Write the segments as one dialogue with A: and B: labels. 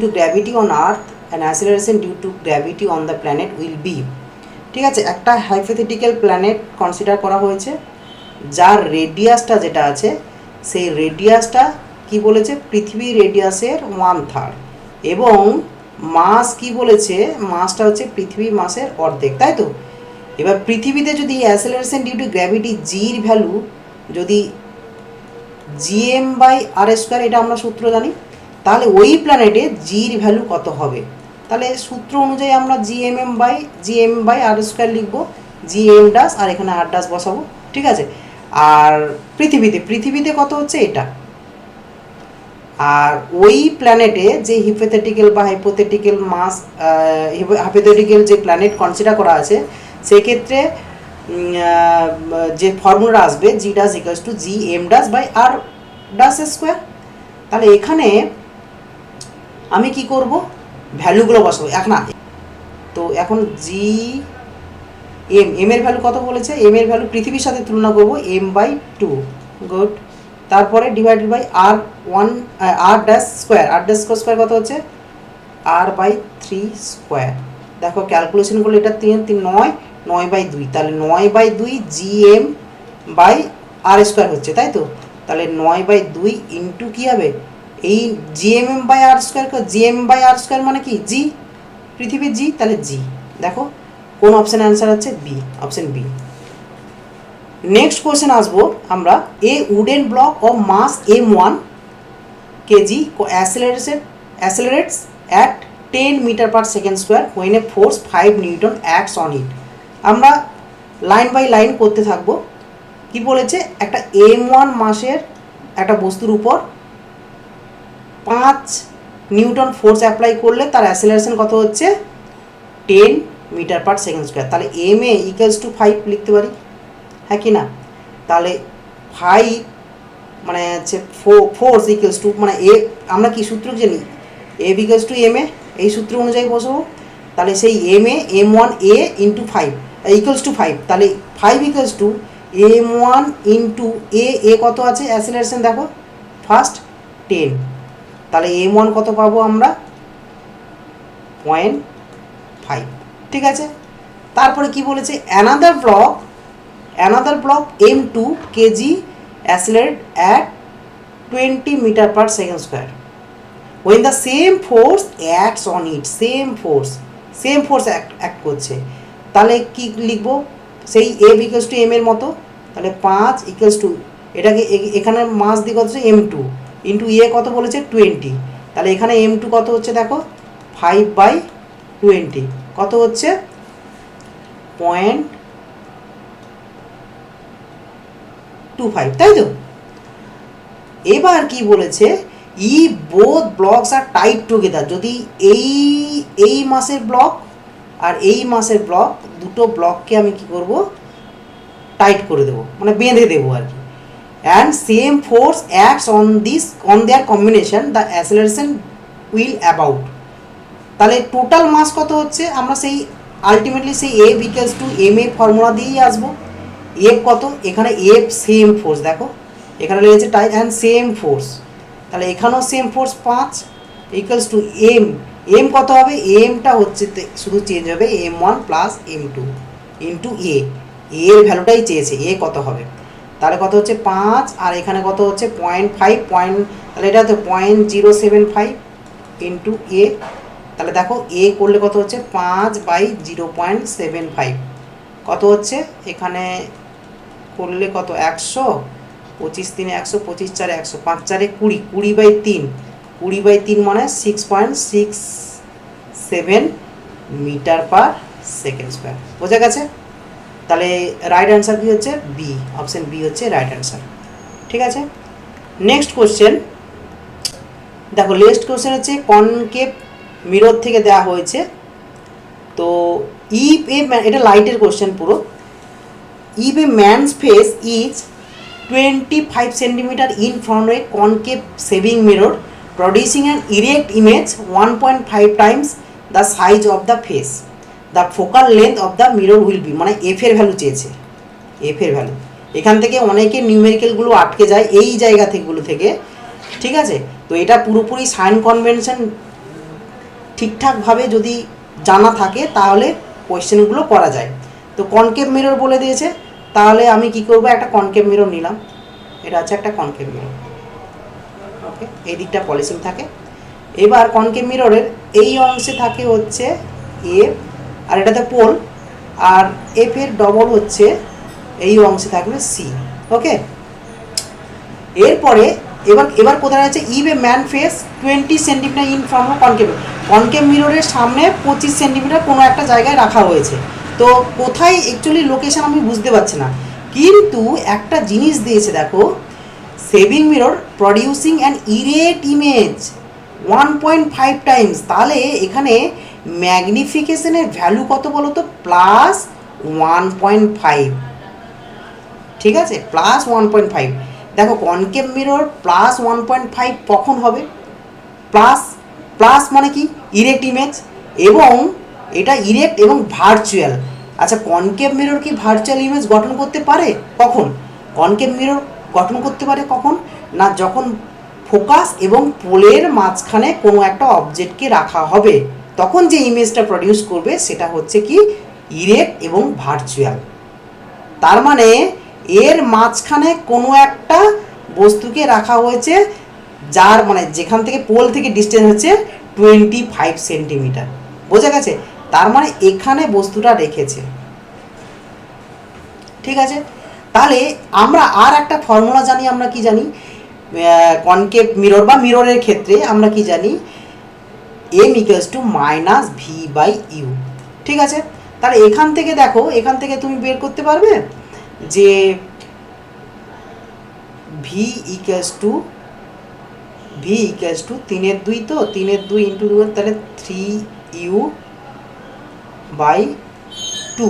A: to gravity on earth and acceleration due to gravity on the planet will be. ঠিক আছে, একটা hypothetical planet consider করা হয়েছে, যার রেডিয়াসটা যেটা আছে, সেই রেডিয়াসটা কি বলেছে? পৃথিবীর রেডিয়াসের ওয়ান থার্ড এবং মাস কি বলেছে? মাসটা হচ্ছে পৃথিবীর মাসের অর্ধেক, তাই তো? এবার পৃথিবীতে যদি অ্যাসেলারেশন ডিউ টু গ্র্যাভিটি জির ভ্যালু যদি জিএম বাই আর স্কোয়ার এটা আমরা সূত্র জানি তাহলে ওই প্ল্যানেটে জির ভ্যালু কত হবে? তাহলে সূত্র অনুযায়ী আমরা GMM by GM by r square লিখব জিএম ডাস আর এখানে আর ডাস বসাবো, ঠিক আছে? আর পৃথিবীতে পৃথিবীতে কত হচ্ছে এটা? আর ওই প্ল্যানেটে যে হিপোথেটিক্যাল বা হাইপোথেটিক্যাল মাস হাইপোথেটিক্যাল যে প্ল্যানেট কনসিডার করা আছে, সেক্ষেত্রে যে ফর্মুলা আসবে g dash equals to g m dash by r dash square তাহলে এখানে আমি কি করব? ভ্যালুগুলো বসাবো। এক না তো এখন জি এম এম এর ভ্যালু কত বলেছে? এম এর ভ্যালু পৃথিবীর সাথে তুলনা করব এম বাই টু গুড তারপরে divided by r one r dash square r dash square কত হচ্ছে? আর বাই থ্রি স্কোয়ার দেখো ক্যালকুলেশন করলে এটা তিন তিন, নয় নয় বাই দুই। তাহলে নয় বাই দুই g m by r square হচ্ছে, তাই তো? তাহলে নয় বাই দুই ইন্টু কী হবে? এই GMm by R square GM by R square মানে কি? জি পৃথিবীর জি তাহলে জি দেখো, কোন অপশান অ্যান্সার হচ্ছে B option B next question আসব আমরা। A wooden block of mass M one kg accelerated accelerates at ten metre per second square when a force five newton acts on it আমরা line by line করতে থাকব। কি বলেছে? একটা M one মাসের একটা বস্তুর উপর পাঁচ নিউটন ফোর্স অ্যাপ্লাই করলে তার অ্যাসেলারেশন কত হচ্ছে? Ten metre per second square তাহলে m a equals to five লিখতে পারি? হ্যাঁ কি না? তাহলে ফাইভ মানে হচ্ছে ফোর্স ইকুয়ালস টু মানে এ আমরা কি সূত্র জানি? A equals to m a এই সূত্র অনুযায়ী বসবো। তাহলে সেই m a m one a into five equals to five তাহলে five equals to m one into a a কত আছে? অ্যাসেলারেশন দেখো ফার্স্ট টেন তাহলে এম ওয়ান কত পাবো আমরা? পয়েন্ট ফাইভ ঠিক আছে? তারপরে কি বলেছে? Another block another block m two KG accelerate at twenty metre per second square when the same force acts on it same force same force act করছে। তাহলে কি লিখব? সেই এ ইকুয়ালস টু এম এর মতো। তাহলে পাঁচ ইকুয়ালস টু এটাকে এখানে মাস দিকে হচ্ছে এম টু ইন্টু এ কত বলেছে? টোয়েন্টি তাহলে এখানে এম টু কত হচ্ছে দেখো? ফাইভ বাই টোয়েন্টি কত হচ্ছে? পয়েন্ট টু ফাইভ তাই তো? এবার কি বলেছে? ই both blocks are tight together যদি এই এই মাসের ব্লক আর এই মাসের ব্লক দুটো ব্লককে আমি কি করব? টাইট করে দেবো। মানে বেঁধে দেবো আর কি। And same force acts on this on their combination the acceleration will about তাহলে টোটাল মাস কত হচ্ছে? আমরা সেই আলটিমেটলি সেই a equals to m a formula দিয়েই আসব। এফ কত? এখানে এফ সেম ফোর্স দেখো। এখানে লেগেছে টাই অ্যান্ড সেম ফোর্স তাহলে এখানেও সেম ফোর্স পাঁচ ইকুয়ালস টু এম এম কত হবে? এমটা হচ্ছে শুধু চেঞ্জ হবে m one plus m two into a এর ভ্যালুটাই চেয়েছে। এ কত হবে? তাহলে কত হচ্ছে পাঁচ? আর এখানে কত হচ্ছে? পয়েন্ট ফাইভ পয়েন্ট তাহলে এটা হচ্ছে point zero seven five into a তাহলে দেখো এ করলে কত হচ্ছে? পাঁচ by zero point seven five কত হচ্ছে? এখানে করলে কত? একশো। পঁচিশ তিনে একশো, পঁচিশ চারে একশো। পাঁচ চারে কুড়ি কুড়ি বাই তিন। কুড়ি বাই তিন মানে six point six seven metre per second square বোঝা গেছে? তাহলে রাইট অ্যান্সার কী হচ্ছে? বি অপশান বি হচ্ছে রাইট অ্যান্সার ঠিক আছে? নেক্সট কোশ্চেন দেখো নেক্সট কোশ্চেন হচ্ছে কনকেপ মিরর থেকে দেওয়া হয়েছে। তো ইফ এ এটা লাইটের কোশ্চেন পুরো। If a man's face is twenty five centimetre in front a concave shaving mirror producing and erect image one point five times the size of the face the focal length of the mirror will be মানে F এর value চেয়েছে। F এর value এখান থেকে অনেকে নিউমেরিক্যালগুলো আটকে যায় এই জায়গা থেকেগুলো থেকে। ঠিক আছে? তো এটা পুরোপুরি সাইন কনভেনশন ঠিকঠাকভাবে যদি জানা থাকে, তাহলে কোয়েশ্চেনগুলো করা যায়। তো কনকেভ মিরর বলে দিয়েছে। তাহলে আমি কি করব? একটা কনকেভ মিরর নিলাম। এটা আছে একটা কনকেভ মিরর ওকে এই দিকটা পলিসিং থাকে। এবার কনকেভ মিররের এই অংশে থাকে হচ্ছে এফ আর এটাতে পোল, আর এফ এর ডবল হচ্ছে এই অংশে থাকবে সি ওকে এরপরে এবার এবার কোথায় আছে? If a man face twenty centimetre in from concave concave মিররের সামনে পঁচিশ সেন্টিমিটার কোনো একটা জায়গায় রাখা হয়েছে। তো কোথায় অ্যাকচুয়ালি লোকেশন আমি বুঝতে পারছি না। কিন্তু একটা জিনিস দিয়েছে, দেখো shaving mirror producing an erect image one point five times তাহলে এখানে ম্যাগনিফিকেশনের ভ্যালু কত বলো তো প্লাস ওয়ান পয়েন্ট ফাইভ। ঠিক আছে? Plus one point five. দেখো, concave mirror plus one point five কখন হবে? প্লাস প্লাস মানে কি? Erect image. এবং এটা ইরেক্ট এবং ভার্চুয়াল। আচ্ছা কনকেভ মিরর কি ভার্চুয়াল ইমেজ গঠন করতে পারে? কখন? কনকেভ মিরর গঠন করতে পারে কখন? না, যখন ফোকাস এবং পোলের মাঝখানে কোনো একটা অবজেক্টকে রাখা হবে। তখন যে ইমেজটা প্রডিউস করবে, সেটা হচ্ছে কি ইরেক্ট এবং ভার্চুয়াল তার মানে এর মাঝখানে কোনো একটা বস্তুকে রাখা হয়েছে, যার মানে যেখান থেকে পোল থেকে ডিস্টেন্স হচ্ছে টোয়েন্টি ফাইভ সেন্টিমিটার বোঝা গেছে? তার মানে এখানে বস্তুটা রেখেছে। ঠিক আছে? তাহলে আমরা আর একটা ফর্মুলা জানি, আমরা কি জানি? কনকেভ মিরর বা মিররের ক্ষেত্রে আমরা কি জানি? M equals to minus v by u ঠিক আছে? তাহলে এখান থেকে দেখো, এখান থেকে তুমি বের করতে পারবে যে V equals to V equals to তিনের দুই তো, তিনের দুই ইন্টু দু তাহলে three U by two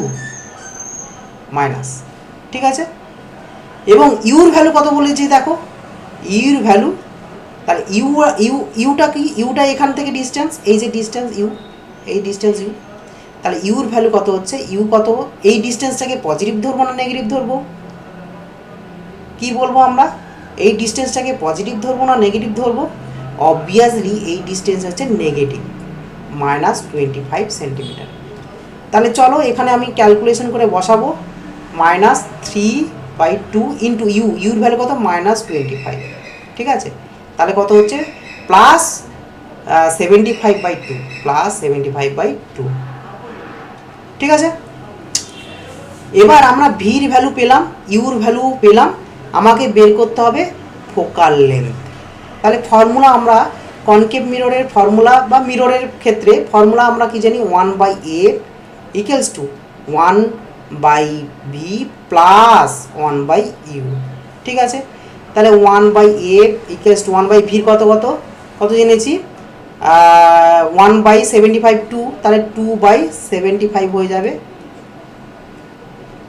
A: minus ঠিক আছে? এবং ইউর ভ্যালু কত বলেছি দেখো? ইউর ভ্যালু তাহলে ইউ ইউ, ইউটা কি? ইউটা এখান থেকে ডিস্টেন্স এই যে ডিস্টেন্স ইউ, এই ডিস্টেন্স ইউ। তাহলে ইউর ভ্যালু কত হচ্ছে? ইউ কত? এই ডিস্টেন্সটাকে পজিটিভ ধরবো না নেগেটিভ ধরবো? কি বলব আমরা? এই ডিস্টেন্সটাকে পজিটিভ ধরবো না নেগেটিভ ধরবো? অবভিয়াসলি এই ডিস্টেন্স হচ্ছে negative minus twenty five centimetre তাহলে চলো এখানে আমি ক্যালকুলেশন করে বসাবো। Minus three by two into U your value কত? মাইনাস টোয়েন্টি ফাইভ ঠিক আছে? তাহলে কত হচ্ছে? Plus seventy five by two plus seventy five by two ঠিক আছে? এবার আমরা ভির ভ্যালু পেলাম, ইউর ভ্যালু পেলাম, আমাকে বের করতে হবে ফোকাল লেন্থ। তাহলে ফর্মুলা আমরা কনকেভ মিররের ফর্মুলা বা মিররের ক্ষেত্রে ফর্মুলা আমরা কি জানি? One by A equals to one by V plus one by U ঠিক আছে? তাহলে one by A equals to one by ভির কত কত? কত জেনেছি? One by seventy five two তাহলে টু বাই সেভেন্টি ফাইভ হয়ে যাবে।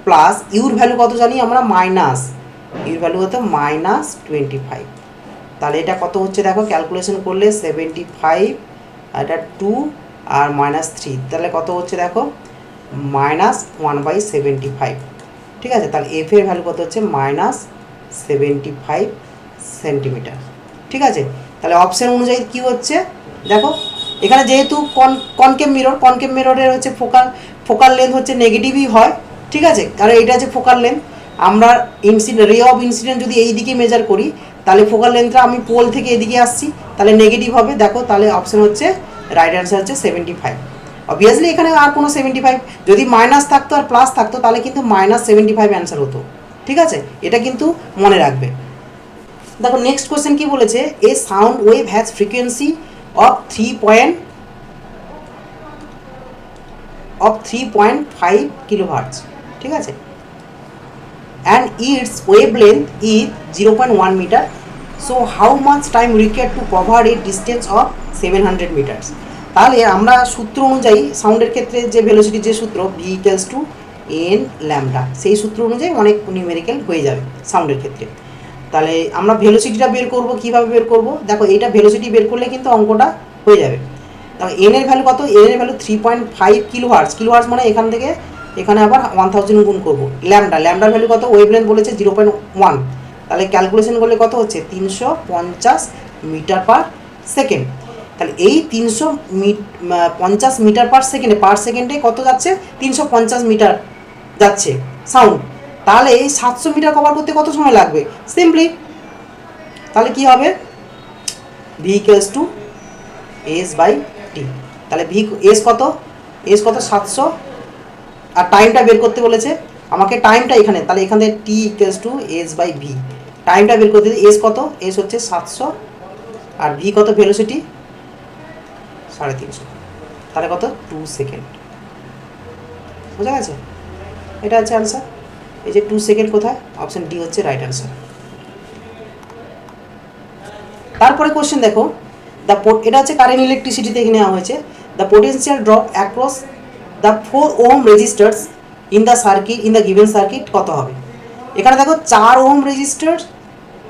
A: প্লাস ইউর ভ্যালু কত জানি আমরা? মাইনাস ইউর ভ্যালু কত মাইনাস টোয়েন্টি ফাইভ তাহলে এটা কত হচ্ছে দেখো? ক্যালকুলেশন করলে সেভেন্টি ফাইভ এটা টু আর মাইনাস থ্রি তাহলে কত হচ্ছে দেখো? Minus one by seventy five ঠিক আছে? তাহলে এফ এর ভ্যালু কত হচ্ছে? Minus seventy five centimetre. ঠিক আছে? তাহলে অপশন অনুযায়ী কি হচ্ছে? দেখো, এখানে যেহেতু কন কনকেভ মিরর কনকেভ মিররের হচ্ছে ফোকাল ফোকাল লেন্থ হচ্ছে নেগেটিভই হয়, ঠিক আছে? কারণ এটা হচ্ছে ফোকাল লেন্থ আমরা ইনসিডেন্ট রে অফ ইনসিডেন্ট যদি এই দিকে মেজার করি, তাহলে ফোকাল লেন্থটা আমি পোল থেকে এদিকে আসছি, তাহলে নেগেটিভ হবে। দেখো, তাহলে অপশন হচ্ছে রাইট অ্যান্সার হচ্ছে সেভেন্টি ফাইভ অবভিয়াসলি এখানে আর কোনো সেভেন্টি ফাইভ যদি মাইনাস থাকতো আর প্লাস থাকতো, তাহলে কিন্তু মাইনাস সেভেন্টি ফাইভ অ্যান্সার হতো। ঠিক আছে? এটা কিন্তু মনে রাখবে। দেখো নেক্সট কোয়েশ্চেন কি বলেছে? A sound wave has frequency of three point of three point five kilo hertz ঠিক আছে? And its wave length is zero point one metre so how much time require to cover a distance of seven hundred metres তাহলে আমরা সূত্র অনুযায়ী সাউন্ডের ক্ষেত্রে যে ভেলোসিটির যে সূত্র V equals to N lambda সেই সূত্র অনুযায়ী অনেক নিউমেরিক্যাল হয়ে যাবে সাউন্ডের ক্ষেত্রে। তাহলে আমরা ভেলোসিটিটা বের করব, কীভাবে বের করব? দেখো, এইটা ভেলোসিটি বের করলে কিন্তু অঙ্কটা হয়ে যাবে। দেখো এন এর ভ্যালু কত? এন এর value three point five kilo hertz kilo hertz মানে এখান থেকে এখানে আবার ওয়ান থাউজেন্ড গুণ করব। ল্যামডা ল্যামডার ভ্যালু কত? ওয়েভ লেন্থ বলেছে জিরো পয়েন্ট ওয়ান তাহলে ক্যালকুলেশন করলে কত হচ্ছে? তিনশো পঞ্চাশ মিটার পার সেকেন্ড তাহলে এই তিনশো মিট পঞ্চাশ মিটার পার সেকেন্ডে পার সেকেন্ডে কত যাচ্ছে? তিনশো পঞ্চাশ মিটার যাচ্ছে। সাউন্ড। তাহলে এই সাতশো মিটার কভার করতে কত সময় লাগবে? সিম্পলি তাহলে কি হবে? V to S by T তাহলে ভি এস কত? এস কত? সাতশো। আর টাইমটা বের করতে বলেছে। আমাকে টাইমটা এখানে, তাহলে এখানে T equals to S by V টাইমটা বের করতে এস কত? এস হচ্ছে সাতশো। আর ভি কত? ভেলোসিটি সাড়ে তিনশো। তাহলে কত? টু সেকেন্ড বোঝা গেছে? এটা হচ্ছে অ্যান্সার এই যে টু সেকেন্ড কোথায়? অপশন ডি হচ্ছে রাইট অ্যান্সার তারপরে কোশ্চেন দেখো। দ্য এটা হচ্ছে কারেন্ট ইলেকট্রিসিটি থেকে নেওয়া হয়েছে। The potential drop across the four ohm resistors in the circuit in the given circuit কত হবে? এখানে দেখো চার ওম রেজিস্টার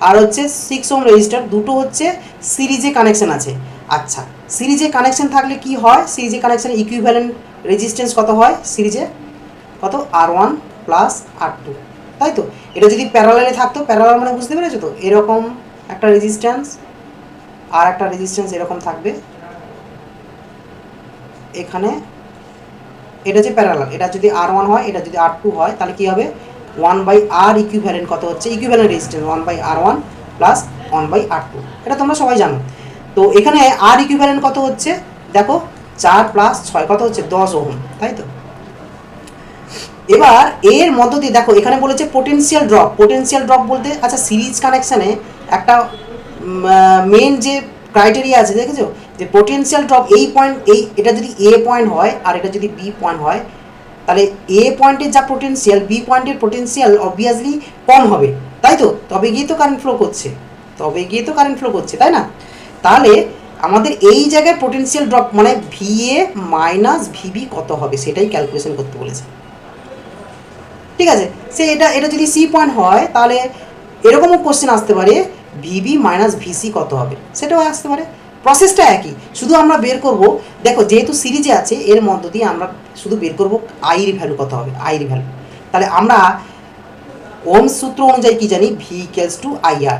A: আর হচ্ছে সিক্স ওম রেজিস্টার দুটো হচ্ছে সিরিজে কানেকশন আছে। আচ্ছা সিরিজে কানেকশন থাকলে কি হয়? সিরিজে কানেকশন ইকুইভ্যালেন্ট রেজিস্ট্যান্স কত হয়? সিরিজে কত? R one plus R two তাই তো এটা যদি প্যারালালে থাকতো প্যারালাল মানে বুঝতে পেরেছ তো? এরকম একটা রেজিস্ট্যান্স আর একটা রেজিস্ট্যান্স এরকম থাকবে। এখানে এটা হচ্ছে প্যারালাল এটা যদি আর ওয়ান হয়, এটা যদি আর টু হয়, তাহলে কী হবে? ওয়ান বাই আর ইকুইভ্যালেন্ট কত হচ্ছে? Equivalent resistance one by R one plus one by R two এটা তোমরা সবাই জানো। তো এখানে আর ইকুইভ্যালেন্ট কত হচ্ছে? দেখো, চার প্লাস ছয়, কত হচ্ছে? দশ ওহম। তাই তো এবার এর মধ্য দিয়ে দেখো, এখানে বলেছে পোটেনশিয়াল ড্রপ পোটেনশিয়াল ড্রপ বলতে আচ্ছা সিরিজ কানেকশানে একটা মেন যে ক্রাইটেরিয়া আছে, দেখেছ? যে পোটেনশিয়াল ড্রপ এই পয়েন্ট এই, এটা যদি এ পয়েন্ট হয় আর এটা যদি বি পয়েন্ট হয়, তাহলে এ পয়েন্টের যা পোটেনশিয়াল বি পয়েন্টের পোটেনশিয়াল অবভিয়াসলি কম হবে। তাই তো? তবে গিয়ে তো কারেন্ট ফ্লো করছে। তবে গিয়ে তো কারেন্ট ফ্লো করছে, তাই না? তাহলে আমাদের এই জায়গায় পোটেনশিয়াল ড্রপ মানে V A minus V B কত হবে? সেটাই ক্যালকুলেশন করতে বলেছে। ঠিক আছে? সে এটা এটা যদি সি পয়েন্ট হয়, তাহলে এরকমও কোশ্চেন আসতে পারে ভিবি মাইনাস ভিসি কত হবে? সেটাও আসতে পারে। প্রসেসটা একই। শুধু আমরা বের করব, দেখো যেহেতু সিরিজে আছে, এর মধ্য দিয়ে আমরা শুধু বের করব আইর ভ্যালু কত হবে? আইর ভ্যালু তাহলে আমরা ওম সূত্র অনুযায়ী কি জানি? V equals to I R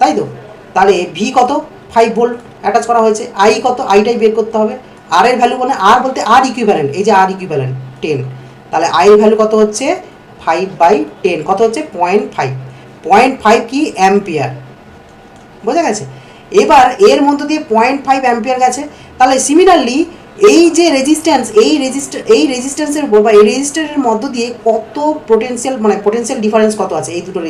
A: তাই তো? তাহলে ভি কত? ফাইভ ভোল্ট অ্যাটাচ করা হয়েছে। আই কত? আইটাই বের করতে হবে। আর এর ভ্যালু মানে আর বলতে আর ইকুইভ্যালেন্ট এই যে আর ইকুইভ্যালেন্ট টেন তাহলে আই এর ভ্যালু কত হচ্ছে? ফাইভ বাই টেন কত হচ্ছে? পয়েন্ট ফাইভ পয়েন্ট ফাইভ কি? অ্যাম্পিয়ার বোঝা গেছে? এবার এর মধ্য দিয়ে পয়েন্ট ফাইভ অ্যাম্পিয়ার গেছে। তাহলে সিমিলারলি এই যে রেজিস্ট্যান্স এই রেজিস্টার এই রেজিস্ট্যান্সের বা এই রেজিস্টারের মধ্য দিয়ে কত পোটেন্সিয়াল মানে পোটেন্সিয়াল ডিফারেন্স কত আছে? এই দুটো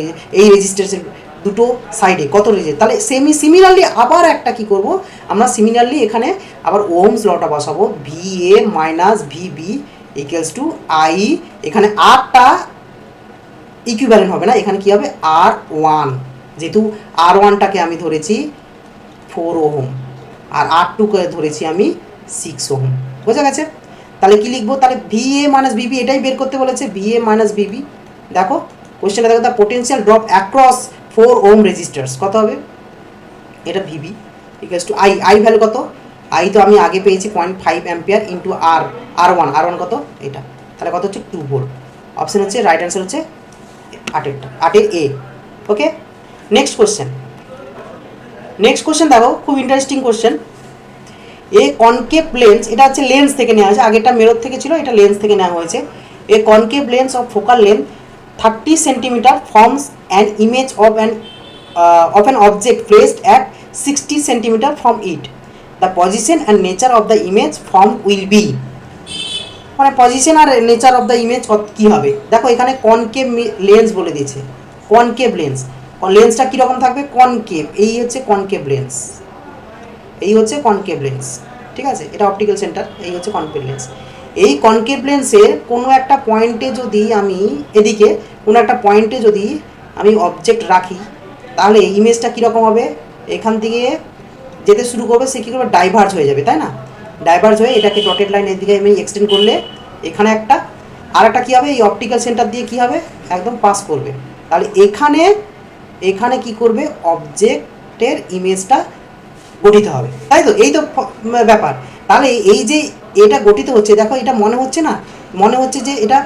A: এই রেজিস্ট্যান্সের দুটো সাইডে কত রেজিস্ট তাহলে সেমি সিমিলারলি আবার একটা কি করব? আমরা সিমিলারলি এখানে আবার ওমস লটা বসাবো। V A minus V B equals to I এখানে আরটা ইকুইভ্যালেন্ট হবে না। এখানে কি হবে? আর ওয়ান যেহেতু আর ওয়ানটাকে আমি ধরেছি ফোর ওহম, আর আর টুকে ধরেছি আমি সিক্স ওহম। বোঝা গেছে? তাহলে কি লিখব? তাহলে ভি এ মাইনাস বিবি এটাই বের করতে বলেছে ভি এ মাইনাস বিবি দেখো কোশ্চেনটা দেখো the potential drop across four ohm resistors কত হবে? এটা V B equals to I I value কত? আই তো আমি আগে পেয়েছি point five ampere into R R one R one কত? এটা। তাহলে কত হচ্ছে? টু ভোল্ট অপশান হচ্ছে রাইট অ্যান্সার হচ্ছে আটেরটা আটের A okay next question next question দেখো, খুব interesting question a concave lens এটা হচ্ছে লেন্স থেকে নেওয়া হয়েছে, আগেরটা মেরর থেকে ছিল, এটা লেন্স থেকে নেওয়া হয়েছে। A concave lens of focal length thirty centimetre forms an image of an of an object placed at sixty centimetre from it the position and nature of the image form will be মানে position আর nature of the image কী হবে? দেখো, এখানে concave lens বলে দিয়েছে। Concave lens লেন্সটা কীরকম থাকবে? কনকেভ এই হচ্ছে কনকেভ লেন্স এই হচ্ছে কনকেভ লেন্স ঠিক আছে? এটা অপটিক্যাল সেন্টার এই হচ্ছে কনকেভ লেন্স এই কনকেভ লেন্সের কোনো একটা পয়েন্টে যদি আমি এদিকে, কোনো একটা পয়েন্টে যদি আমি অবজেক্ট রাখি, তাহলে ইমেজটা কীরকম হবে? এখান থেকে যেতে শুরু করবে, সে কী করবে? ডাইভার্জ হয়ে যাবে, তাই না? ডাইভার্জ হয়ে এটাকে ডটেড লাইন এদিকে আমি এক্সটেন্ড করলে এখানে একটা আর একটা কী হবে? এই অপটিক্যাল সেন্টার দিয়ে কী হবে? একদম পাস করবে। তাহলে এখানে এখানে কি করবে? অবজেক্টের ইমেজটা গঠিত হবে। তাই তো? এই তো ব্যাপার। তাহলে এই যে এটা গঠিত হচ্ছে, দেখো এটা মনে হচ্ছে না? মনে হচ্ছে যে এটা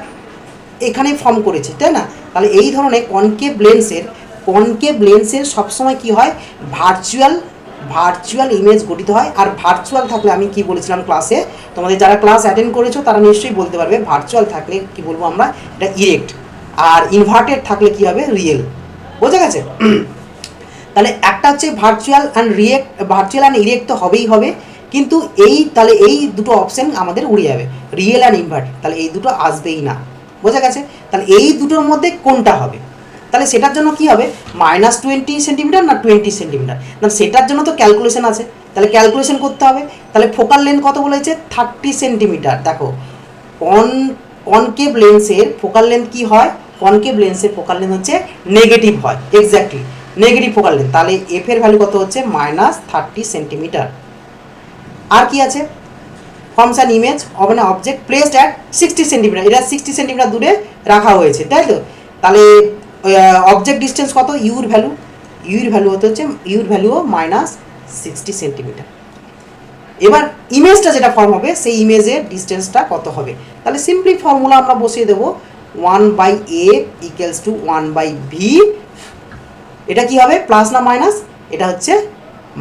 A: এখানে ফর্ম করেছে, তাই না? তাহলে এই ধরনের কনকেভ লেন্সের কনকেভ লেন্সের সবসময় কি হয়? ভার্চুয়াল ভার্চুয়াল ইমেজ গঠিত হয়। আর ভার্চুয়াল থাকলে আমি কি বলেছিলাম ক্লাসে তোমাদের যারা ক্লাস অ্যাটেন্ড করেছ, তারা নিশ্চয়ই বলতে পারবে ভার্চুয়াল থাকলে কি বলব আমরা? এটা ইরেক্ট আর ইনভার্টেড থাকলে কি হবে? রিয়েল বোঝা গেছে? তাহলে একটা হচ্ছে virtual and erect virtual and erect তো হবেই হবে, কিন্তু এই, তাহলে এই দুটো অপশন আমাদের উড়ে যাবে। রিয়েল অ্যান্ড ইনভার্ট তাহলে এই দুটো আসবেই না। বোঝা গেছে? তাহলে এই দুটোর মধ্যে কোনটা হবে? তাহলে সেটার জন্য কি হবে? মাইনাস টোয়েন্টি সেন্টিমিটার না টোয়েন্টি সেন্টিমিটার? না, সেটার জন্য তো ক্যালকুলেশন আছে। তাহলে ক্যালকুলেশন করতে হবে। তাহলে ফোকাল লেন্থ কত বলেছে? Thirty centimetre. দেখো কন কনকেভ লেন্সের ফোকাল লেন্থ কি হয়? কনকেভ লেন্সের ফোকাল লেন্থ হচ্ছে নেগেটিভ হয় এক্স্যাক্টলি নেগেটিভ ফোকাল লেন্থ তাহলে এফ এর ভ্যালু কত হচ্ছে? Minus thirty centimetre. আর কি আছে? Forms an image of an object placed at sixty centimetre. এটা সিক্সটি সেন্টিমিটার দূরে রাখা হয়েছে, তাই তো? তাহলে অবজেক্ট ডিস্টেন্স কত? ইউর ভ্যালু ইউর ভ্যালু হতে হচ্ছে ইউর ভ্যালুও মাইনাস সিক্সটি সেন্টিমিটার এবার ইমেজটা যেটা ফর্ম হবে, সেই ইমেজের ডিস্টেন্সটা কত হবে? তাহলে সিম্পলি ফর্মুলা আমরা বসিয়ে দেবো one by A equals to one by V এটা কি হবে? প্লাস না মাইনাস এটা হচ্ছে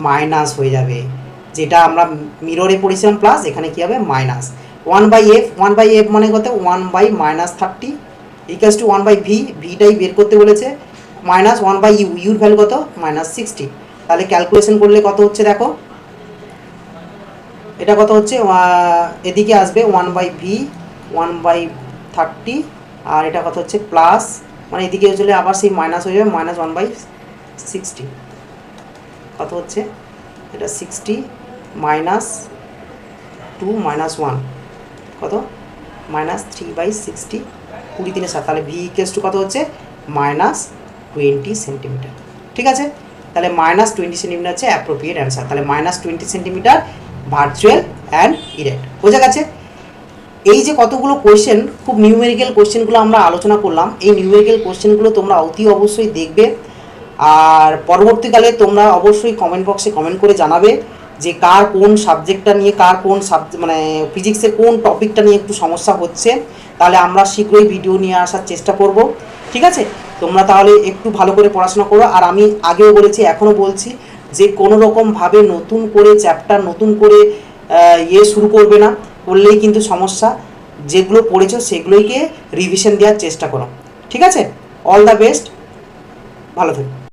A: মাইনাস হয়ে যাবে। যেটা আমরা মিররে পড়েছিলাম প্লাস এখানে কি হবে? Minus one by F one by F মানে কত? One by minus thirty equals to one by V ভিটাই বের করতে বলেছে মাইনাস ওয়ান বাই ইউ ইউর ভ্যালু কত? মাইনাস সিক্সটি তাহলে ক্যালকুলেশন করলে কত হচ্ছে দেখো? এটা কত হচ্ছে? এদিকে আসবে one by V one by thirty আর এটা কত হচ্ছে? প্লাস মানে এদিকে চলে আবার সেই মাইনাস হয়ে যাবে মাইনাস ওয়ান বাই সিক্সটি কত হচ্ছে? এটা sixty minus two minus one কত? মাইনাস থ্রি বাই সিক্সটি কুড়ি তিনে সাত তাহলে ভি ইকেস টু কত হচ্ছে? মাইনাস টোয়েন্টি সেন্টিমিটার ঠিক আছে? তাহলে মাইনাস টোয়েন্টি সেন্টিমিটার হচ্ছে অ্যাপ্রোপ্রিয়েট অ্যান্সার তাহলে minus twenty centimetre virtual and erect বোঝা গেছে? এই যে কতগুলো কোয়েশ্চেন খুব নিউমেরিক্যাল কোয়েশ্চেনগুলো আমরা আলোচনা করলাম। এই নিউমেরিক্যাল কোয়েশ্চেনগুলো তোমরা অতি অবশ্যই দেখবে। আর পরবর্তীকালে তোমরা অবশ্যই কমেন্ট বক্সে কমেন্ট করে জানাবে। যে কার কোন সাবজেক্টটা নিয়ে, কার কোন মানে ফিজিক্সের কোন টপিকটা নিয়ে একটু সমস্যা হচ্ছে, তাহলে আমরা শীঘ্রই ভিডিও নিয়ে আসার চেষ্টা করব, ঠিক আছে? তোমরা তাহলে একটু ভালো করে পড়াশোনা করো, আর আমি আগেও বলেছি, এখনও বলছি যে কোনো রকমভাবে নতুন করে চ্যাপ্টার নতুন করে ইয়ে শুরু করবে না, করলেই কিন্তু সমস্যা। যেগুলো পড়েছো সেগুলোইকে রিভিশন দেওয়ার চেষ্টা করো, ঠিক আছে? অল দ্য বেস্ট ভালো থেকো।